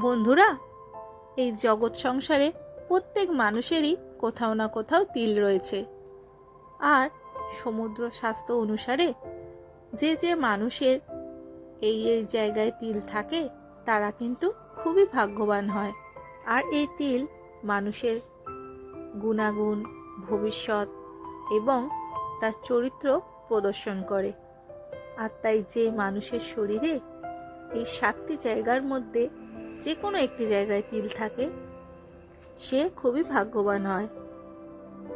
বন্ধুরা, এই জগৎ সংসারে প্রত্যেক মানুষেরই কোথাও না কোথাও তিল রয়েছে। আর সমুদ্র স্বাস্থ্য অনুসারে যে যে মানুষের এই এই জায়গায় তিল থাকে, তারা কিন্তু খুবই ভাগ্যবান হয়। আর এই তিল মানুষের গুণাগুণ, ভবিষ্যৎ এবং তার চরিত্র প্রদর্শন করে। আর তাই যে মানুষের শরীরে এই সাতটি জায়গার মধ্যে যে কোনো একটি জায়গায় তিল থাকে। সে খুবই ভাগ্যবান হয়।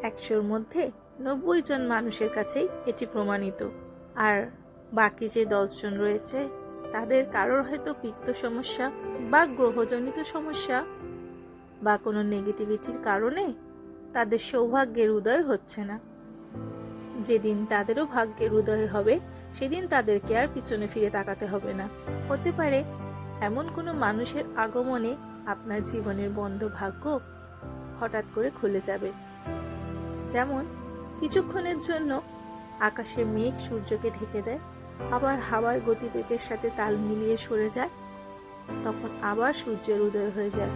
একশোর মধ্যে নব্বই জন মানুষের কাছেই এটি প্রমাণিত। আর বাকি যে দশজন রয়েছে, তাদের কারোর হয়তো পিত্ত সমস্যা বা গ্রহজনিত সমস্যা বা কোনো নেগেটিভিটির কারণে তাদের সৌভাগ্যের উদয় হচ্ছে না। যেদিন তাদেরও ভাগ্যের উদয় হবে, সেদিন তাদেরকে আর পিছনে ফিরে তাকাতে হবে না। হতে পারে এমন কোনো মানুষের আগমনে আপনার জীবনের বন্ধ ভাগ্য হঠাৎ করে খুলে যাবে। যেমন, কিছুক্ষণের জন্য আকাশে মেঘ সূর্যকে ঢেকে দেয়, আবার হাওয়ার গতিবেগের সাথে তাল মিলিয়ে সরে যায়, তখন আবার সূর্যের উদয় হয়ে যায়।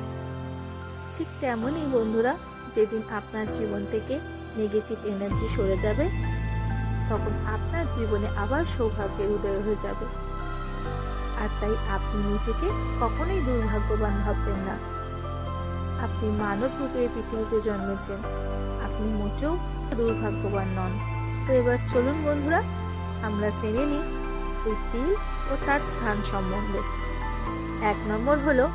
ঠিক তেমনই বন্ধুরা, যেদিন আপনার জীবন থেকে নেগেটিভ এনার্জি সরে যাবে, তখন আপনার জীবনে আবার সৌভাগ্যের উদয় হয়ে যাবে। আর তাই আপনি নিজেকে কখনোই দুর্ভাগ্যবান ভাববেন না। আপনি মানব রূপে পৃথিবীতে জন্মেছেন। আপনি মোটেও দুর্ভাগ্যবান নন। তো এবার চলুন বন্ধুরা, আমরা জেনে নিই এই তিল ও তার স্থান সম্বন্ধে। এক নম্বর হলো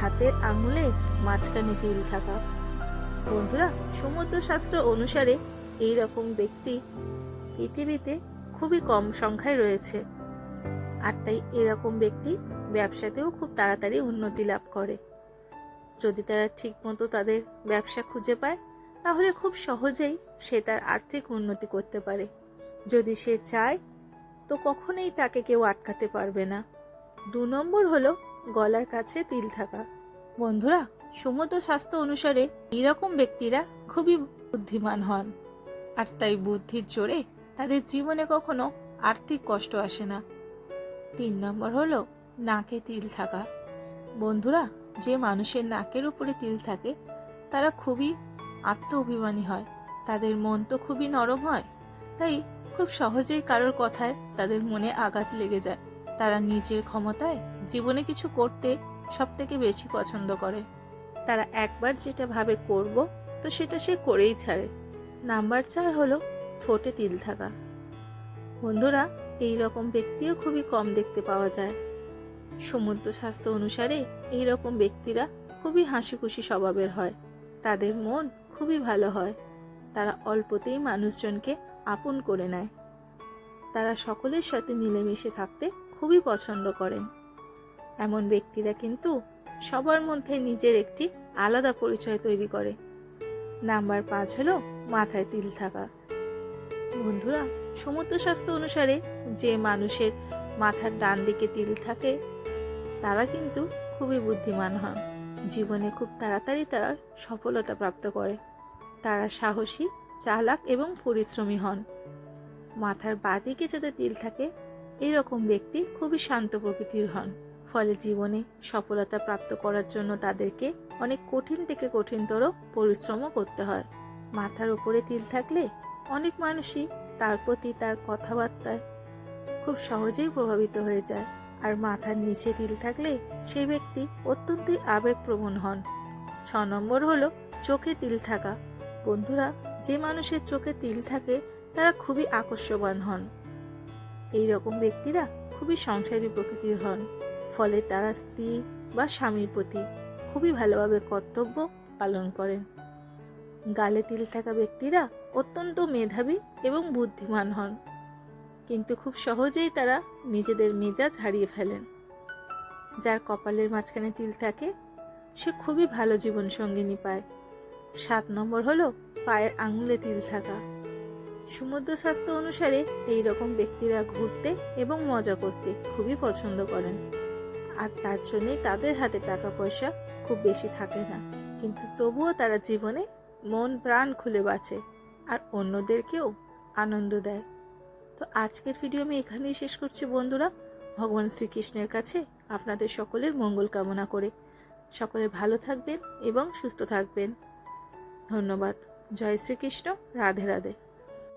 হাতের আঙুলে মাঝখানে তিল থাকা। বন্ধুরা সমুদ্র শাস্ত্র অনুসারে এই রকম ব্যক্তি পৃথিবীতে খুবই কম সংখ্যায় রয়েছে। আর তাই এরকম ব্যক্তি ব্যবসাতেও খুব তাড়াতাড়ি উন্নতি লাভ করে। যদি তারা ঠিকমতো তাদের ব্যবসা খুঁজে পায়, তাহলে খুব সহজেই সে তার আর্থিক উন্নতি করতে পারে। যদি সে চায়, তো কখনোই তাকে কেউ আটকাতে পারবে না। দু নম্বর হলো গলার কাছে তিল থাকা। বন্ধুরা সমুদ্র স্বাস্থ্য অনুসারে এরকম ব্যক্তিরা খুবই বুদ্ধিমান হন। আর তাই বুদ্ধির জোরে তাদের জীবনে কখনো আর্থিক কষ্ট আসে না। তিন নম্বর হলো নাকে তিল থাকা। বন্ধুরা, যে মানুষের নাকের উপরে তিল থাকে, তারা খুবই আত্ম অভিমানী হয়। তাদের মন তো খুবই নরম হয়, তাই খুব সহজেই কারোর কথায় তাদের মনে আঘাত লেগে যায়। তারা নিজের ক্ষমতায় জীবনে কিছু করতে সব থেকে বেশি পছন্দ করে। তারা একবার যেটা ভাবে করব, তো সেটা সে করেই ছাড়ে। নাম্বার চার হলো ঠোঁটে তিল থাকা। বন্ধুরা এই রকম ব্যক্তিও খুবই কম দেখতে পাওয়া যায়। সমুদ্র স্বাস্থ্য অনুসারে এই রকম ব্যক্তিরা খুবই হাসি খুশি স্বভাবের হয়। তাদের মন খুবই ভালো হয়। তারা অল্পতেই মানুষজনকে আপন করে নেয়। তারা সকলের সাথে মিলেমিশে থাকতে খুবই পছন্দ করেন। এমন ব্যক্তিরা কিন্তু সবার মধ্যে নিজের একটি আলাদা পরিচয় তৈরি করে। নাম্বার পাঁচ হলো মাথায় তিল থাকা। বন্ধুরা, সমুদ্র স্বাস্থ্য অনুসারে যে মানুষের মাথার ডান দিকে তিল থাকে, তারা কিন্তু খুবই বুদ্ধিমান হন। জীবনে খুব তাড়াতাড়ি তারা সফলতা প্রাপ্ত করে। তারা সাহসী, চালাক এবং পরিশ্রমী হন। মাথার বাঁদিকে যাতে তিল থাকে, এরকম ব্যক্তি খুবই শান্ত প্রকৃতির হন। ফলে জীবনে সফলতা প্রাপ্ত করার জন্য তাদেরকে অনেক কঠিন থেকে কঠিনতর পরিশ্রমও করতে হয়। মাথার উপরে তিল থাকলে অনেক মানুষই তার প্রতি তার কথাবার্তায় খুব সহজেই প্রভাবিত হয়ে যায়। আর মাথার নিচে তিল থাকলে সেই ব্যক্তি অত্যন্তই আবেগপ্রবণ হন। ছ নম্বর হলো চোখে তিল থাকা। বন্ধুরা, যে মানুষের চোখে তিল থাকে, তারা খুবই আকর্ষবান হন। এই রকম ব্যক্তিরা খুবই সংসারী প্রকৃতির হন। ফলে তারা স্ত্রী বা স্বামীর প্রতি খুবই ভালোভাবে কর্তব্য পালন করেন। গালে তিল থাকা ব্যক্তিরা অত্যন্ত মেধাবী এবং বুদ্ধিমান হন। কিন্তু খুব সহজেই তারা নিজেদের মেজাজ হারিয়ে ফেলেন। যার কপালের মাঝখানে তিল থাকে, সে খুবই ভালো জীবন সঙ্গিনী পায়। সাত নম্বর হলো পায়ের আঙুলে তিল থাকা। সমুদ্র স্বাস্থ্য অনুসারে এই রকম ব্যক্তিরা ঘুরতে এবং মজা করতে খুবই পছন্দ করেন। আর তার জন্যই তাদের হাতে টাকা পয়সা খুব বেশি থাকে না। কিন্তু তবুও তারা জীবনে মন প্রাণ খুলে বাঁচে। আর অন্যদেরকেও আনন্দ দেয়। তো আজকের ভিডিও আমি এখানেই শেষ করছি বন্ধুরা। ভগবান শ্রীকৃষ্ণের কাছে আপনাদের সকলের মঙ্গল কামনা করে। সকলে ভালো থাকবেন এবং সুস্থ থাকবেন। ধন্যবাদ। জয় শ্রীকৃষ্ণ। রাধে রাধে।